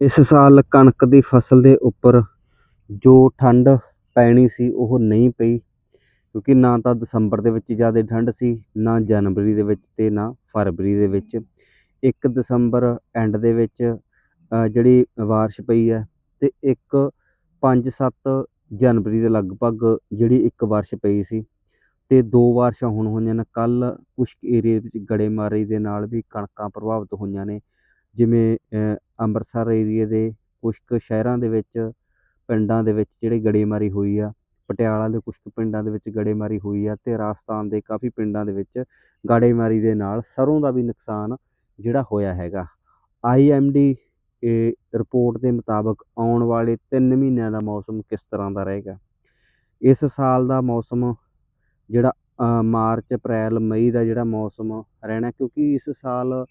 ਇਸ ਸਾਲ ਕਣਕ ਦੀ ਫਸਲ ਦੇ ਉੱਪਰ ਜੋ ਠੰਡ ਪੈਣੀ ਸੀ ਉਹ ਨਹੀਂ ਪਈ, ਕਿਉਂਕਿ ਨਾ ਤਾਂ ਦਸੰਬਰ ਦੇ ਵਿੱਚ ਜ਼ਿਆਦਾ ਠੰਡ ਸੀ, ਨਾ ਜਨਵਰੀ ਦੇ ਵਿੱਚ ਅਤੇ ਨਾ ਫਰਵਰੀ ਦੇ ਵਿੱਚ। ਇੱਕ ਦਸੰਬਰ ਐਂਡ ਦੇ ਵਿੱਚ ਜਿਹੜੀ ਬਾਰਿਸ਼ ਪਈ ਹੈ ਅਤੇ ਇੱਕ 5-7 ਜਨਵਰੀ ਦੇ ਲਗਭਗ ਜਿਹੜੀ ਇੱਕ ਬਾਰਿਸ਼ ਪਈ ਸੀ ਅਤੇ ਦੋ ਬਾਰਿਸ਼ਾਂ ਹੁਣ ਹੋਈਆਂ ਨੇ। ਕੱਲ੍ਹ ਕੁਛ ਏਰੀਏ ਵਿੱਚ ਗੜੇਮਾਰੀ ਦੇ ਨਾਲ ਵੀ ਕਣਕਾਂ ਪ੍ਰਭਾਵਿਤ ਹੋਈਆਂ ਨੇ। ਜਿਵੇਂ ਅੰਮ੍ਰਿਤਸਰ ਏਰੀਏ ਦੇ ਕੁਛ ਕੁ ਸ਼ਹਿਰਾਂ ਦੇ ਵਿੱਚ, ਪਿੰਡਾਂ ਦੇ ਵਿੱਚ ਜਿਹੜੇ ਗੜੇਮਾਰੀ ਹੋਈ ਆ, ਪਟਿਆਲਾ ਦੇ ਕੁਛ ਕੁ ਪਿੰਡਾਂ ਦੇ ਵਿੱਚ ਗੜੇਮਾਰੀ ਹੋਈ ਆ ਅਤੇ ਰਾਜਸਥਾਨ ਦੇ ਕਾਫੀ ਪਿੰਡਾਂ ਦੇ ਵਿੱਚ ਗੜੇਮਾਰੀ ਦੇ ਨਾਲ ਸਰ੍ਹੋਂ ਦਾ ਵੀ ਨੁਕਸਾਨ ਜਿਹੜਾ ਹੋਇਆ ਹੈਗਾ। I M D IMD report ਦੇ ਮੁਤਾਬਕ ਆਉਣ ਵਾਲੇ 3 ਮਹੀਨਿਆਂ ਦਾ ਮੌਸਮ ਕਿਸ ਤਰ੍ਹਾਂ ਦਾ ਰਹੇਗਾ? ਇਸ ਸਾਲ ਦਾ ਮੌਸਮ ਜਿਹੜਾ ਮਾਰਚ, ਅਪ੍ਰੈਲ, ਮਈ ਦਾ ਜਿਹੜਾ ਮੌਸਮ ਰਹਿਣਾ ਕਿਉਂਕਿ ਇਸ ਸਾਲ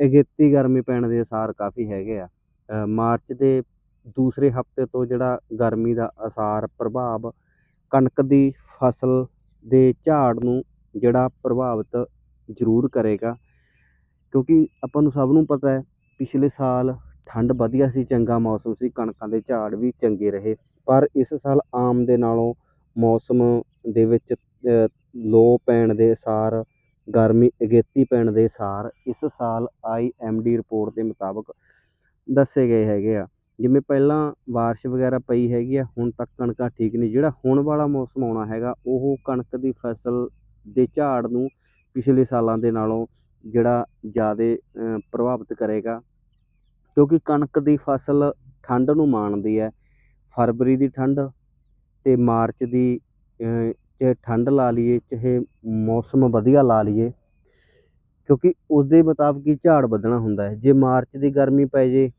ਅਗੇਤੀ ਗਰਮੀ ਪੈਣ ਦੇ ਅਸਾਰ ਕਾਫੀ ਹੈਗੇ ਆ। ਮਾਰਚ ਦੇ ਦੂਸਰੇ ਹਫ਼ਤੇ ਤੋਂ ਜਿਹੜਾ ਗਰਮੀ ਦਾ ਅਸਾਰ, ਪ੍ਰਭਾਵ ਕਣਕ ਦੀ ਫਸਲ ਦੇ ਝਾੜ ਨੂੰ ਜਿਹੜਾ ਪ੍ਰਭਾਵਿਤ ਜ਼ਰੂਰ ਕਰੇਗਾ। ਕਿਉਂਕਿ ਆਪਾਂ ਨੂੰ ਸਭ ਨੂੰ ਪਤਾ ਹੈ, ਪਿਛਲੇ ਸਾਲ ਠੰਡ ਵਧੀਆ ਸੀ, ਚੰਗਾ ਮੌਸਮ ਸੀ, ਕਣਕਾਂ ਦੇ ਝਾੜ ਵੀ ਚੰਗੇ ਰਹੇ। ਪਰ ਇਸ ਸਾਲ ਆਮ ਦੇ ਨਾਲੋਂ ਮੌਸਮ ਦੇ ਵਿੱਚ ਲੋ ਪੈਣ ਦੇ ਅਸਾਰ ਗਰਮੀ ਅਗੇਤੀ ਪੈਣ ਦੇ ਸਾਰ ਇਸ ਸਾਲ ਆਈ ਐੱਮ ਡੀ ਰਿਪੋਰਟ ਦੇ ਮੁਤਾਬਕ ਦੱਸੇ ਗਏ ਹੈਗੇ ਆ। ਜਿਵੇਂ ਪਹਿਲਾਂ ਬਾਰਿਸ਼ ਵਗੈਰਾ ਪਈ ਹੈਗੀ ਆ, ਹੁਣ ਤੱਕ ਕਣਕਾਂ ਠੀਕ ਨਹੀਂ। ਜਿਹੜਾ ਹੁਣ ਵਾਲਾ ਮੌਸਮ ਆਉਣਾ ਹੈਗਾ, ਉਹ ਕਣਕ ਦੀ ਫਸਲ ਦੇ ਝਾੜ ਨੂੰ ਪਿਛਲੇ ਸਾਲਾਂ ਦੇ ਨਾਲੋਂ ਜਿਹੜਾ ਜ਼ਿਆਦਾ ਪ੍ਰਭਾਵਿਤ ਕਰੇਗਾ। ਕਿਉਂਕਿ ਕਣਕ ਦੀ ਫਸਲ ਠੰਡ ਨੂੰ ਮਾਣਦੀ ਹੈ। ਫਰਵਰੀ ਦੀ ਠੰਡ ਅਤੇ ਮਾਰਚ ਦੀ ਚਾਹੇ ਠੰਡ ਲਾ ਲਈਏ, ਚਾਹੇ ਮੌਸਮ ਵਧੀਆ ਲਾ ਲਈਏ, ਕਿਉਂਕਿ ਉਸ ਦੇ ਮੁਤਾਬਕ ਹੀ ਝਾੜ ਵਧਣਾ ਹੁੰਦਾ ਹੈ। ਜੇ ਮਾਰਚ ਦੀ ਗਰਮੀ ਪੈ ਜੇ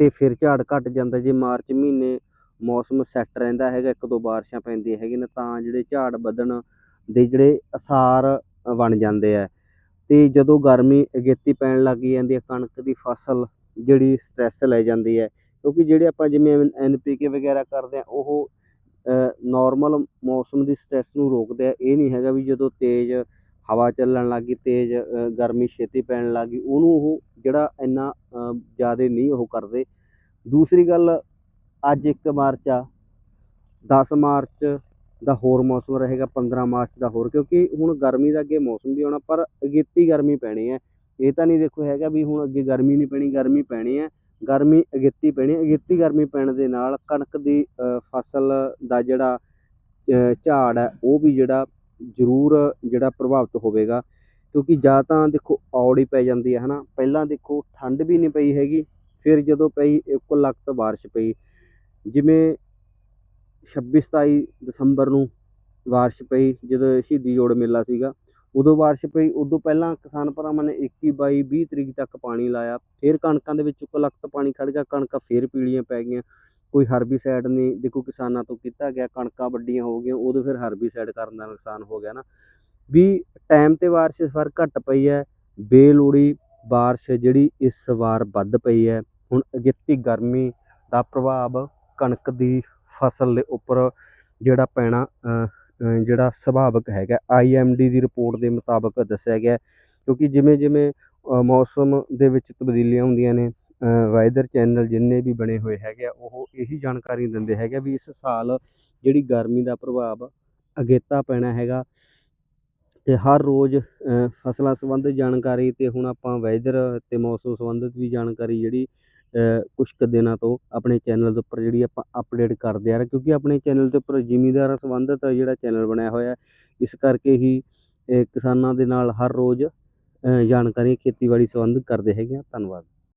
ਤੇ ਫਿਰ ਝਾੜ ਘੱਟ ਜਾਂਦਾ। ਜੇ ਮਾਰਚ ਮਹੀਨੇ ਮੌਸਮ ਸੈੱਟ ਰਹਿੰਦਾ ਹੈਗਾ, ਇੱਕ ਦੋ ਬਾਰਿਸ਼ਾਂ ਪੈਂਦੀਆਂ ਹੈਗੀਆਂ ਨੇ, ਤਾਂ ਜਿਹੜੇ ਝਾੜ ਵਧਣ ਦੇ ਜਿਹੜੇ ਅਸਾਰ ਬਣ ਜਾਂਦੇ ਹੈ ਅਤੇ ਜਦੋਂ ਗਰਮੀ ਅਗੇਤੀ ਪੈਣ ਲੱਗ ਜਾਂਦੀ ਹੈ, ਕਣਕ ਦੀ ਫਸਲ ਜਿਹੜੀ ਸਟ੍ਰੈਸ ਲੈ ਜਾਂਦੀ ਹੈ, ਕਿਉਂਕਿ ਜਿਹੜੇ ਆਪਾਂ ਜਿਵੇਂ ਐਨ ਪੀ ਕੇ ਵਗੈਰਾ ਕਰਦੇ ਹਾਂ ਉਹ ਨੋਰਮਲ ਮੌਸਮ ਦੀ ਸਟ੍ਰੈਸ ਨੂੰ ਰੋਕਦੇ ਆ। ਇਹ ਨਹੀਂ ਹੈਗਾ ਵੀ ਜਦੋਂ ਤੇਜ਼ ਹਵਾ ਚੱਲਣ ਲੱਗ ਗਈ, ਤੇਜ਼ ਗਰਮੀ ਛੇਤੀ ਪੈਣ ਲੱਗ ਗਈ, ਉਹਨੂੰ ਉਹ ਜਿਹੜਾ ਇੰਨਾ ਜ਼ਿਆਦਾ ਨਹੀਂ ਉਹ ਕਰਦੇ। ਦੂਸਰੀ ਗੱਲ, ਅੱਜ 1 ਮਾਰਚ ਆ। 10 ਮਾਰਚ ਦਾ ਹੋਰ ਮੌਸਮ ਰਹੇਗਾ 15 ਮਾਰਚ ਦਾ ਹੋਰ, ਕਿਉਂਕਿ ਹੁਣ ਗਰਮੀ ਦਾ ਅੱਗੇ ਮੌਸਮ ਵੀ ਆਉਣਾ, ਪਰ ਅਗੇਤੀ ਗਰਮੀ ਪੈਣੀ ਹੈ। ਇਹ ਤਾਂ ਨਹੀਂ ਦੇਖੋ ਹੈਗਾ ਵੀ ਹੁਣ ਅੱਗੇ ਗਰਮੀ ਨਹੀਂ ਪੈਣੀ, ਗਰਮੀ ਪੈਣੀ ਹੈ। ਗਰਮੀ ਅਗੇਤੀ ਪੈਣੀ ਅਗੇਤੀ ਗਰਮੀ ਪੈਣ ਦੇ ਨਾਲ ਕਣਕ ਦੀ ਫਸਲ ਦਾ ਜਿਹੜਾ ਅ, ਝਾੜ ਹੈ ਉਹ ਵੀ ਜਿਹੜਾ ਜ਼ਰੂਰ ਜਿਹੜਾ ਪ੍ਰਭਾਵਿਤ ਹੋਵੇਗਾ। ਕਿਉਂਕਿ ਜਾਂ ਤਾਂ ਦੇਖੋ ਔੜ ਹੀ ਪੈ ਜਾਂਦੀ ਹੈ ਹਨਾ। ਪਹਿਲਾਂ ਦੇਖੋ ਠੰਡ ਵੀ ਨਹੀਂ ਪਈ ਹੈਗੀ ਫਿਰ ਜਦੋਂ ਪਈ ਇੱਕ ਲਖਤ ਬਾਰਿਸ਼ ਪਈ। ਜਿਵੇਂ 26 27 ਦਸੰਬਰ ਨੂੰ ਬਾਰਿਸ਼ ਪਈ ਜਦੋਂ ਸ਼ਹੀਦੀ ਜੋੜ ਮੇਲਾ ਸੀਗਾ ਉਦੋਂ ਬਾਰਿਸ਼ ਪਈ, ਉਦੋਂ ਪਹਿਲਾਂ ਕਿਸਾਨ ਭਰਾਵਾਂ ਨੇ 21 22 20 ਤਰੀਕ ਤੱਕ ਪਾਣੀ ਲਾਇਆ, ਫਿਰ ਕਣਕਾਂ ਦੇ ਵਿੱਚ ਇੱਕ ਲਖਤ ਪਾਣੀ ਖੜ ਗਿਆ, ਕਣਕਾਂ ਫਿਰ ਪੀਲੀਆਂ ਪੈ ਗਈਆਂ। ਕੋਈ ਹਰਬੀਸਾਈਡ ਨਹੀਂ, ਦੇਖੋ ਕਿਸਾਨਾਂ ਤੋਂ ਕੀਤਾ ਗਿਆ, ਕਣਕਾਂ ਵੱਡੀਆਂ ਹੋ ਗਈਆਂ, ਉਦੋਂ ਫਿਰ ਹਰਬੀਸਾਈਡ ਕਰਨ ਦਾ ਨੁਕਸਾਨ ਹੋ ਗਿਆ ਨਾ। ਵੀ ਟਾਈਮ ਤੇ ਬਾਰਿਸ਼ ਇਸ ਵਾਰ ਘੱਟ ਪਈ ਹੈ, ਬੇਲੋੜੀ ਬਾਰਿਸ਼ ਜਿਹੜੀ ਇਸ ਵਾਰ ਵੱਧ ਪਈ ਹੈ। ਹੁਣ ਅਗੇਤੀ ਗਰਮੀ ਦਾ ਪ੍ਰਭਾਵ ਕਣਕ ਦੀ ਫਸਲ ਦੇ ਉੱਪਰ ਜਿਹੜਾ ਪੈਣਾ ਜਿਹੜਾ ਸੁਭਾਵਿਕ ਹੈਗਾ ਆਈਐਮਡੀ ਦੀ ਰਿਪੋਰਟ ਦੇ ਮੁਤਾਬਕ ਦੱਸਿਆ ਗਿਆ ਕਿਉਂਕਿ ਜਿਵੇਂ ਜਿਵੇਂ ਮੌਸਮ ਦੇ ਵਿੱਚ ਤਬਦੀਲੀਆਂ ਹੁੰਦੀਆਂ ਨੇ ਵੈਦਰ ਚੈਨਲ ਜਿੰਨੇ ਵੀ ਬਣੇ ਹੋਏ ਹੈਗੇ ਆ, ਉਹ ਇਹੀ ਜਾਣਕਾਰੀ ਦਿੰਦੇ ਹੈਗੇ ਵੀ ਇਸ ਸਾਲ ਜਿਹੜੀ ਗਰਮੀ ਦਾ ਪ੍ਰਭਾਵ ਅਗੇਤਾ ਪੈਣਾ ਹੈਗਾ। ਤੇ ਹਰ ਰੋਜ਼ ਫਸਲਾਂ ਸੰਬੰਧਿਤ ਜਾਣਕਾਰੀ ਤੇ ਹੁਣ ਆਪਾਂ ਵੈਦਰ ਤੇ ਮੌਸਮ ਸੰਬੰਧਿਤ ਵੀ ਜਾਣਕਾਰੀ ਜਿਹੜੀ ਅ, ਕੁਛ ਕੁ ਦਿਨਾਂ ਤੋਂ ਆਪਣੇ ਚੈਨਲ ਦੇ ਉੱਪਰ ਜਿਹੜੀ ਆਪਾਂ ਅਪਡੇਟ ਕਰਦੇ ਆ ਰਹੇ ਕਿਉਂਕਿ ਆਪਣੇ ਚੈਨਲ ਦੇ ਉੱਪਰ ਜ਼ਿਮੀਂਦਾਰਾਂ ਸੰਬੰਧਿਤ ਜਿਹੜਾ ਚੈਨਲ ਬਣਿਆ ਹੋਇਆ ਇਸ ਕਰਕੇ ਹੀ ਕਿਸਾਨਾਂ ਦੇ ਨਾਲ ਹਰ ਰੋਜ਼ ਜਾਣਕਾਰੀ ਖੇਤੀਬਾੜੀ ਸੰਬੰਧਿਤ ਕਰਦੇ ਹੈਗੇ ਆ। ਧੰਨਵਾਦ।